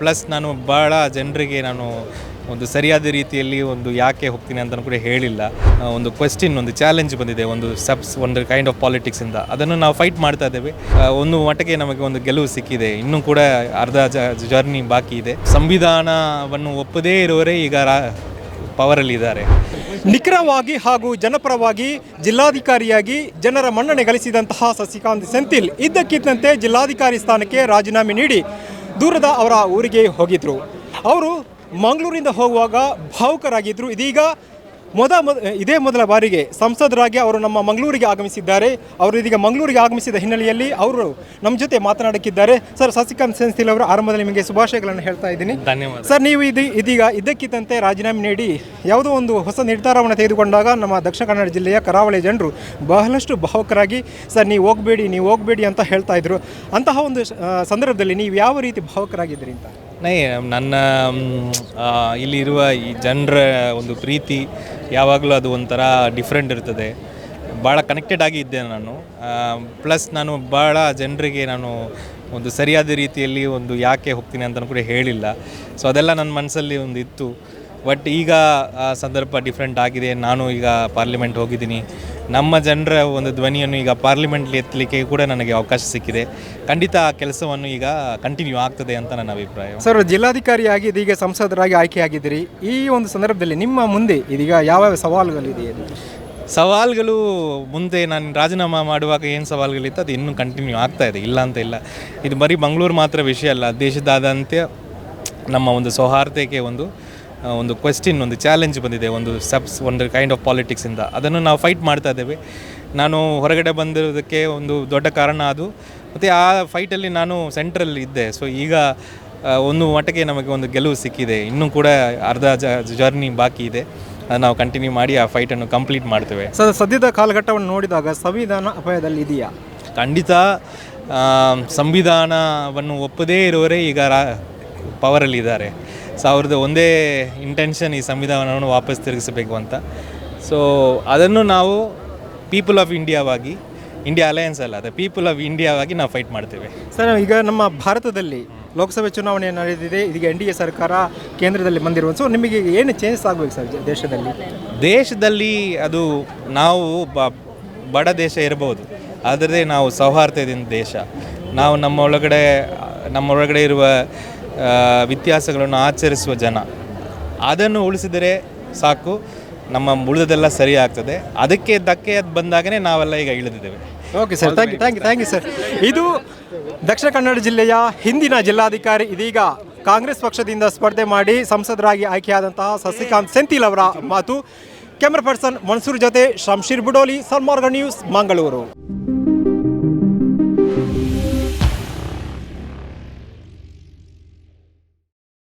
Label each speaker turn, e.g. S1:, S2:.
S1: Plus ನಾನು ಭಾಳ ಜನರಿಗೆ ನಾನು ಒಂದು ಸರಿಯಾದ ರೀತಿಯಲ್ಲಿ ಒಂದು ಯಾಕೆ ಹೋಗ್ತೀನಿ ಅಂತ ಕೂಡ ಹೇಳಿಲ್ಲ. ಒಂದು ಕ್ವೆಶ್ಚಿನ್ ಒಂದು ಚಾಲೆಂಜ್ ಬಂದಿದೆ, ಒಂದು ಸಬ್ಸ್ ಒಂದು ಕೈಂಡ್ ಆಫ್ ಪಾಲಿಟಿಕ್ಸಿಂದ ಅದನ್ನು ನಾವು ಫೈಟ್ ಮಾಡ್ತಾ ಇದ್ದೇವೆ. ಒಂದು ಮಟ್ಟಿಗೆ ನಮಗೆ ಒಂದು ಗೆಲುವು ಸಿಕ್ಕಿದೆ. ಇನ್ನೂ ಕೂಡ ಅರ್ಧ ಜರ್ನಿ ಬಾಕಿ ಇದೆ. ಸಂವಿಧಾನವನ್ನು ಒಪ್ಪದೇ ಇರುವರೇ ಈಗ ರಾ ಪವರಲ್ಲಿ ಇದ್ದಾರೆ.
S2: ನಿಖರವಾಗಿ ಹಾಗೂ ಜನಪರವಾಗಿ ಜಿಲ್ಲಾಧಿಕಾರಿಯಾಗಿ ಜನರ ಮನ್ನಣೆ ಗಳಿಸಿದಂತಹ ಸಸಿಕಾಂತ್ ಸೆಂಥಿಲ್ ಇದ್ದಕ್ಕಿದ್ದಂತೆ ಜಿಲ್ಲಾಧಿಕಾರಿ ಸ್ಥಾನಕ್ಕೆ ರಾಜೀನಾಮೆ ನೀಡಿ ದೂರದ ಅವರ ಊರಿಗೆ ಹೋಗಿದ್ರು. ಅವರು ಮಂಗಳೂರಿಂದ ಹೋಗುವಾಗ ಭಾವುಕರಾಗಿದ್ದರು ಇದೀಗ ಮೊದ ಮೊದ ಇದೇ ಮೊದಲ ಬಾರಿಗೆ ಸಂಸದರಾಗಿ ಅವರು ನಮ್ಮ ಮಂಗಳೂರಿಗೆ ಆಗಮಿಸಿದ್ದಾರೆ. ಅವರು ಇದೀಗ ಮಂಗಳೂರಿಗೆ ಆಗಮಿಸಿದ ಹಿನ್ನೆಲೆಯಲ್ಲಿ ಅವರು ನಮ್ಮ ಜೊತೆ ಮಾತನಾಡಕ್ಕಿದ್ದಾರೆ. ಸರ್ ಸಸಿಕಾಂತ್ ಸೆನ್ಸಿಲ್ ಅವರು ಆರಂಭದಲ್ಲಿ ನಿಮಗೆ ಶುಭಾಶಯಗಳನ್ನು ಹೇಳ್ತಾ ಇದ್ದೀನಿ.
S1: ಧನ್ಯವಾದ.
S2: ಸರ್ ನೀವು ಇದು ಇದೀಗ ಇದಕ್ಕಿದ್ದಂತೆ ರಾಜೀನಾಮೆ ನೀಡಿ ಯಾವುದೋ ಒಂದು ಹೊಸ ನಿರ್ಧಾರವನ್ನು ತೆಗೆದುಕೊಂಡಾಗ ನಮ್ಮ ದಕ್ಷಿಣ ಕನ್ನಡ ಜಿಲ್ಲೆಯ ಕರಾವಳಿ ಜನರು ಬಹಳಷ್ಟು ಭಾವಕರಾಗಿ ಸರ್ ನೀವು ಹೋಗಬೇಡಿ ನೀವು ಹೋಗಬೇಡಿ ಅಂತ ಹೇಳ್ತಾ ಇದ್ರು. ಅಂತಹ ಒಂದು ಸಂದರ್ಭದಲ್ಲಿ ನೀವು ಯಾವ ರೀತಿ ಭಾವುಕರಾಗಿದ್ದೀರಿ ಅಂತ?
S1: ನೈ ನನ್ನ ಇಲ್ಲಿರುವ ಈ ಜನರ ಒಂದು ಪ್ರೀತಿ ಯಾವಾಗಲೂ ಅದು ಒಂಥರ ಡಿಫ್ರೆಂಟ್ ಇರ್ತದೆ. ಭಾಳ ಕನೆಕ್ಟೆಡ್ ಆಗಿ ಇದ್ದೆ ನಾನು. ಪ್ಲಸ್ ನಾನು ಭಾಳ ಜನರಿಗೆ ನಾನು ಒಂದು ಸರಿಯಾದ ರೀತಿಯಲ್ಲಿ ಒಂದು ಯಾಕೆ ಹೋಗ್ತೀನಿ ಅಂತ ಕೂಡ ಹೇಳಿಲ್ಲ. ಸೊ ಅದೆಲ್ಲ ನನ್ನ ಮನಸ್ಸಲ್ಲಿ ಒಂದು ಇತ್ತು. ಬಟ್ ಈಗ ಸಂದರ್ಭ ಡಿಫ್ರೆಂಟ್ ಆಗಿದೆ. ನಾನು ಈಗ ಪಾರ್ಲಿಮೆಂಟ್ ಹೋಗಿದ್ದೀನಿ. ನಮ್ಮ ಜನರ ಒಂದು ಧ್ವನಿಯನ್ನು ಈಗ ಪಾರ್ಲಿಮೆಂಟ್ಲಿ ಎತ್ತಲಿಕ್ಕೆ ಕೂಡ ನನಗೆ ಅವಕಾಶ ಸಿಕ್ಕಿದೆ. ಖಂಡಿತ ಆ ಕೆಲಸವನ್ನು ಈಗ ಕಂಟಿನ್ಯೂ ಆಗ್ತದೆ ಅಂತ ನನ್ನ ಅಭಿಪ್ರಾಯ.
S2: ಸರ್ ಜಿಲ್ಲಾಧಿಕಾರಿಯಾಗಿ ಇದೀಗ ಸಂಸದರಾಗಿ ಆಯ್ಕೆಯಾಗಿದ್ದೀರಿ. ಈ ಒಂದು ಸಂದರ್ಭದಲ್ಲಿ ನಿಮ್ಮ ಮುಂದೆ ಇದೀಗ ಯಾವ್ಯಾವ ಸವಾಲುಗಳಿದೆ?
S1: ಸವಾಲುಗಳು ಮುಂದೆ ನಾನು ರಾಜೀನಾಮೆ ಮಾಡುವಾಗ ಏನು ಸವಾಲುಗಳಿತ್ತು ಅದು ಇನ್ನೂ ಕಂಟಿನ್ಯೂ ಆಗ್ತಾ ಇದೆ ಇಲ್ಲ ಅಂತ ಇಲ್ಲ. ಇದು ಬರೀ ಮಂಗಳೂರು ಮಾತ್ರ ವಿಷಯ ಅಲ್ಲ ದೇಶದಾದ್ಯಂತ ನಮ್ಮ ಒಂದು ಸೌಹಾರ್ದತೆಗೆ ಒಂದು ಒಂದು ಕ್ವೆಶ್ಚನ್ ಒಂದು ಚಾಲೆಂಜ್ ಬಂದಿದೆ ಒಂದು ಸಬ್ಸ್ ಒಂದು ಕೈಂಡ್ ಆಫ್ ಪಾಲಿಟಿಕ್ಸಿಂದ ಅದನ್ನು ನಾವು ಫೈಟ್ ಮಾಡ್ತಾ ಇದ್ದೇವೆ. ನಾನು ಹೊರಗಡೆ ಬಂದಿರೋದಕ್ಕೆ ಒಂದು ದೊಡ್ಡ ಕಾರಣ ಅದು. ಮತ್ತು ಆ ಫೈಟಲ್ಲಿ ನಾನು ಸೆಂಟ್ರಲ್ಲಿ ಇದ್ದೆ. ಸೊ ಈಗ ಒಂದು ಮಟ್ಟಕ್ಕೆ ನಮಗೆ ಒಂದು ಗೆಲುವು ಸಿಕ್ಕಿದೆ. ಇನ್ನೂ ಕೂಡ ಅರ್ಧ ಜರ್ನಿ ಬಾಕಿ ಇದೆ. ಅದು ನಾವು ಕಂಟಿನ್ಯೂ ಮಾಡಿ ಆ ಫೈಟನ್ನು ಕಂಪ್ಲೀಟ್ ಮಾಡ್ತೇವೆ.
S2: ಸರ್ ಸದ್ಯದ ಕಾಲಘಟ್ಟವನ್ನು ನೋಡಿದಾಗ ಸಂವಿಧಾನ ಅಪಾಯದಲ್ಲಿ ಇದೆಯಾ?
S1: ಖಂಡಿತ ಸಂವಿಧಾನವನ್ನು ಒಪ್ಪದೇ ಇರುವರೇ ಈಗ ರಾ ಪವರಲ್ಲಿ ಇದ್ದಾರೆ. ಸೊ ಅವ್ರದ್ದು ಒಂದೇ ಇಂಟೆನ್ಷನ್ ಈ ಸಂವಿಧಾನವನ್ನು ವಾಪಸ್ ತಿರುಗಿಸಬೇಕು ಅಂತ. ಸೊ ಅದನ್ನು ನಾವು ಪೀಪಲ್ ಆಫ್ ಇಂಡಿಯಾವಾಗಿ ಇಂಡಿಯಾ ಅಲಯನ್ಸ್ ಅಲ್ಲ ಅದೇ ಪೀಪಲ್ ಆಫ್ ಇಂಡಿಯಾವಾಗಿ ನಾವು ಫೈಟ್ ಮಾಡ್ತೇವೆ.
S2: ಸರ್ ಈಗ ನಮ್ಮ ಭಾರತದಲ್ಲಿ ಲೋಕಸಭೆ ಚುನಾವಣೆ ನಡೆದಿದೆ ಇದೀಗ ಎನ್ ಡಿ ಎ ಸರ್ಕಾರ ಕೇಂದ್ರದಲ್ಲಿ ಬಂದಿರುವ ಸೊ ನಿಮಗೆ ಏನು ಚೇಂಜಸ್ ಆಗಬೇಕು ಸರ್ ದೇಶದಲ್ಲಿ?
S1: ದೇಶದಲ್ಲಿ ಅದು ನಾವು ಬ ಬಡ ದೇಶ ಇರಬಹುದು ಆದರೆ ನಾವು ಸೌಹಾರ್ದದಿಂದ ದೇಶ. ನಾವು ನಮ್ಮ ಒಳಗಡೆ ನಮ್ಮ ಒಳಗಡೆ ಇರುವ ವ್ಯತ್ಯಾಸಗಳನ್ನು ಆಚರಿಸುವ ಜನ. ಅದನ್ನು ಉಳಿಸಿದರೆ ಸಾಕು, ನಮ್ಮ ಉಳಿದದೆಲ್ಲ ಸರಿ ಆಗ್ತದೆ. ಅದಕ್ಕೆ ಧಕ್ಕೆ ಬಂದಾಗನೇ ನಾವೆಲ್ಲ ಈಗ ಇಳಿದಿದ್ದೇವೆ.
S2: Okay sir thank you thank you thank you sir ಇದು ದಕ್ಷಿಣ ಕನ್ನಡ ಜಿಲ್ಲೆಯ ಹಿಂದಿನ ಜಿಲ್ಲಾಧಿಕಾರಿ ಇದೀಗ ಕಾಂಗ್ರೆಸ್ ಪಕ್ಷದಿಂದ ಸ್ಪರ್ಧೆ ಮಾಡಿ ಸಂಸದರಾಗಿ ಆಯ್ಕೆಯಾದಂತಹ ಸಸಿಕಾಂತ್ ಸೆಂಥಿಲ್ ಅವರ ಮಾತು. ಕ್ಯಾಮ್ರಾ ಪರ್ಸನ್ ಮನ್ಸೂರ್ ಜೊತೆ ಶಂಶೀರ್ ಬುಡೋಲಿ ಸಲ್ಮಾರ್ಗ ನ್ಯೂಸ್, ಮಂಗಳೂರು.